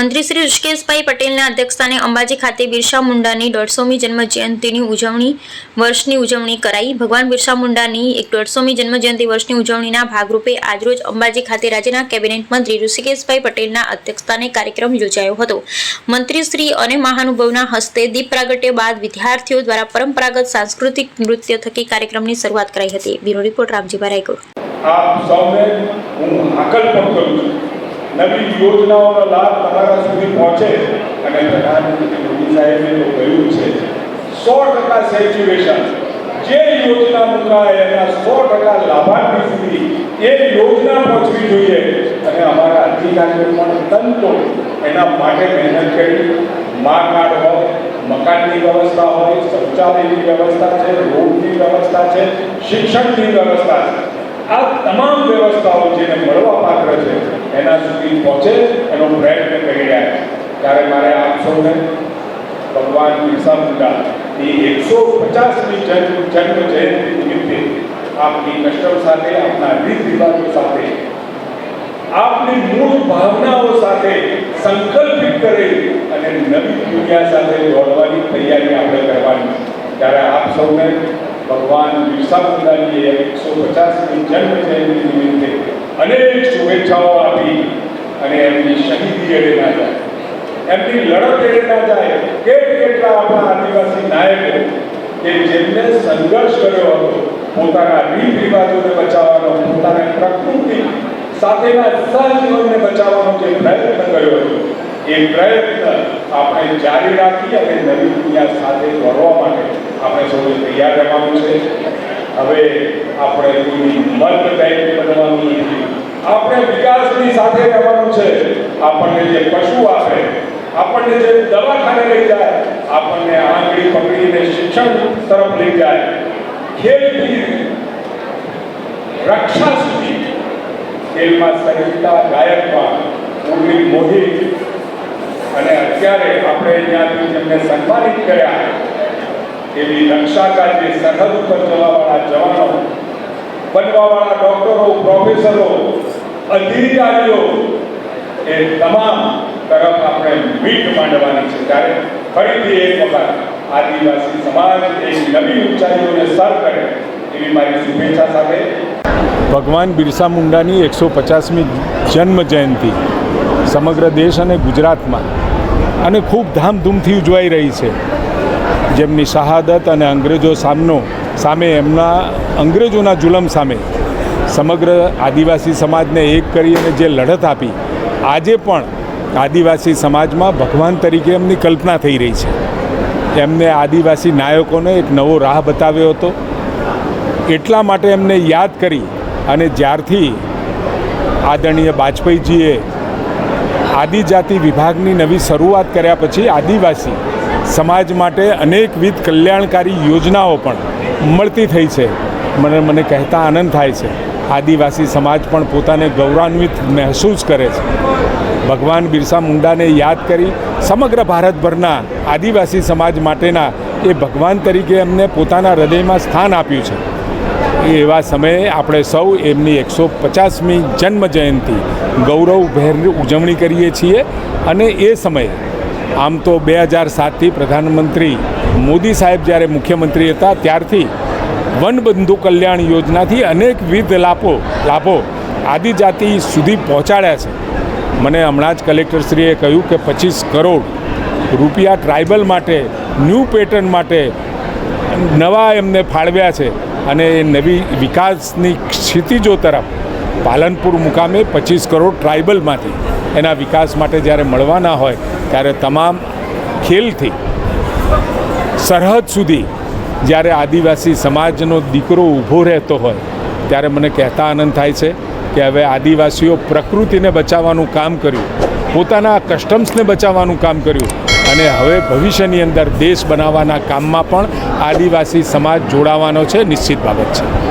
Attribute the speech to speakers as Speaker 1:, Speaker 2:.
Speaker 1: મંત્રી શ્રી ઋષિકેશભાઈ પટેલના અધ્યક્ષસ્થાને અંબાજી ખાતે બિરસા મુંડાની દોઢસોમી જન્મ જયંતિની ઉજવણી, વર્ષની ઉજવણી કરાઈ. ભગવાન બિરસા મુંડાની એક દોઢસોમી જન્મ જયંતિ વર્ષની ઉજવણીના ભાગરૂપે આજરોજ અંબાજી ખાતે રાજ્યના કેબિનેટ મંત્રી ઋષિકેશભાઈ પટેલના અધ્યક્ષસ્થાને કાર્યક્રમ યોજાયો હતો. મંત્રી શ્રી અને મહાનુભાવના હસ્તે દીપ પ્રાગટ્ય બાદ વિદ્યાર્થીઓ દ્વારા પરંપરાગત સાંસ્કૃતિક નૃત્ય થકી કાર્યક્રમની શરૂઆત કરાઈ હતી. બ્યુરો રિપોર્ટ, રામજીભાઈ રાયગોડ
Speaker 2: આપ સૌને હું હાકલ કરું છું. નવી યોજનાઓનો લાભ તમારા સુધી પહોંચે. અને પ્રધાનમંત્રી મોદી સાહેબે તો કહ્યું છે, સો ટકા સેચ્યુએશન જે યોજના મુકાય એના સો ટકા લાભાર્થી સુધી એ યોજના પહોંચવી જોઈએ. અને અમારા અધિકારીઓ પણ તંતો એના માટે મહેનત કરી. મા કાર્ડ હોય, મકાનની વ્યવસ્થા હોય, શૌચાલયની વ્યવસ્થા છે, રોડની વ્યવસ્થા છે, શિક્ષણની વ્યવસ્થા છે. આ તમામ વ્યવસ્થાઓ જેને મળવા પાત્ર છે એના સુધી પહોંચે એનો પ્રયત્ન કરી રહ્યા છે ત્યારે મારે આપ સૌને ભગવાન બિરસા મુંડા, એ એકસો પચાસમી જન્મ જન્મ જયંતિ નિમિત્તે આપની કષ્ટમ સાથે, આપના રીત રિવાજો સાથે, આપની મૂળ ભાવનાઓ સાથે સંકલ્પિત કરી અને નવી દુનિયા સાથે જોડવાની તૈયારી આપણે કરવાની છે. ત્યારે આપ સૌને ભગવાન બિરસા મુંડાની એકસો પચાસમી જન્મ જયંતિ નિમિત્તે અનેક શુભેચ્છાઓ આપી અને એમની શહીદી એડે ના જાય. એમની લડત એડે ના જાય. કેટ કેટલા આપણા આદિવાસી નાયકો કે જેમને સંઘર્ષ કર્યો હતો, પોતાના રીત રિવાજોને બચાવવાનો, પોતાની પ્રકૃતિ સાથેના સહજીવનને બચાવવાનો જે પ્રયત્ન કર્યો હતો, એ પ્રયત્ન આપણે જારી રાખી અને નવી દુનિયા સાથે દોડવા માટે આપણે સૌએ તૈયાર રહેવાનું છે. હવે આપણે કોઈ મત બેંક બનવાનું નથી. આપણે વિકાસની સાથે રહેવાનું છે. આપણને જે પશુ આપે, આપણને જે દવાખાને લઈ જાય, આપણને આંગળી પકડીને શિક્ષણ તરફ લઈ જાય. ખેલથી રક્ષા સુધી ખેલમાં સરિતા ગાયકમાં પૂર્ણિમ મોહિત. અને અત્યારે આપણે અહીંયાથી જેમને સન્માનિત કર્યા એવી રક્ષા જે સરહદ ઉપર જવાવાળા જવાનો બનવાવાળા ડોક્ટરો, પ્રોફેસરો, અધિકારીઓ, એ તમામ તરફ આપણે મીટ માંડવાની છે. ત્યારે ફરીથી એક વખત આદિવાસી સમાજ એક નવી ઊંચાઈઓને સર કરે એવી મારી શુભેચ્છા સાથે.
Speaker 3: ભગવાન બિરસા મુંડાની એકસો પચાસમી જન્મ જયંતિ સમગ્ર દેશ અને ગુજરાતમાં અને ખૂબ ધામધૂમથી ઉજવાઈ રહી છે. જેમની શહાદત અને અંગ્રેજો સામનો સામે એમના અંગ્રેજોના જુલમ સામે સમગ્ર આદિવાસી સમાજને એક કરી અને જે લડત આપી, આજે પણ આદિવાસી સમાજમાં ભગવાન તરીકે એમની કલ્પના થઈ રહી છે. એમને આદિવાસી નાયકોને એક નવો રાહ બતાવ્યો હતો. એટલા માટે એમને યાદ કરી અને જ્યારથી આદરણીય વાજપેયીજીએ આદિજાતિ વિભાગની નવી શરૂઆત કર્યા પછી આદિવાસી સમાજ માટે અનેકવિધ કલ્યાણકારી યોજનાઓ પણ મળતી થઈ છે. મને મને કહેતા આનંદ થાય છે. આદિવાસી સમાજ પણ પોતાને ગૌરવાન્વિત મહેસૂસ કરે છે. ભગવાન બિરસા મુંડાને યાદ કરી સમગ્ર ભારતભરના આદિવાસી સમાજ માટેના એ ભગવાન તરીકે એમને પોતાના હૃદયમાં સ્થાન આપ્યું છે. એવા સમયે આપણે સૌ એમની એકસો પચાસમી જન્મ જયંતિ ગૌરવભેર ઉજવણી કરીએ છીએ અને એ સમયે આમ તો બે હજાર સાતથી પ્રધાનમંત્રી મોદી સાહેબ જ્યારે મુખ્યમંત્રી હતા, ત્યારથી વનબંધુ કલ્યાણ યોજનાથી અનેકવિધ લાભો લાભો આદિજાતિ સુધી પહોંચાડ્યા છે. મને હમણાં જ કલેક્ટરશ્રીએ કહ્યું કે પચીસ કરોડ રૂપિયા ટ્રાઇબલ માટે, ન્યૂ પેટર્ન માટે નવા એમને ફાળવ્યા છે અને એ નવી વિકાસની ક્ષિતિજો તરફ પાલનપુર મુકામે પચીસ કરોડ ટ્રાઇબલમાંથી એના વિકાસ માટે જ્યારે મળવાના હોય, ત્યારે તમામ ખેલથી સરહદ સુધી જ્યારે આદિવાસી સમાજનો દીકરો ઊભો રહેતો હોય, ત્યારે મને કહેતા આનંદ થાય છે કે હવે આદિવાસીઓ પ્રકૃતિને બચાવવાનું કામ કર્યું, પોતાના કસ્ટમ્સને બચાવવાનું કામ કર્યું અને હવે ભવિષ્યની અંદર દેશ બનાવવાના કામમાં પણ આદિવાસી સમાજ જોડાવાનો છે, નિશ્ચિત બાબત છે.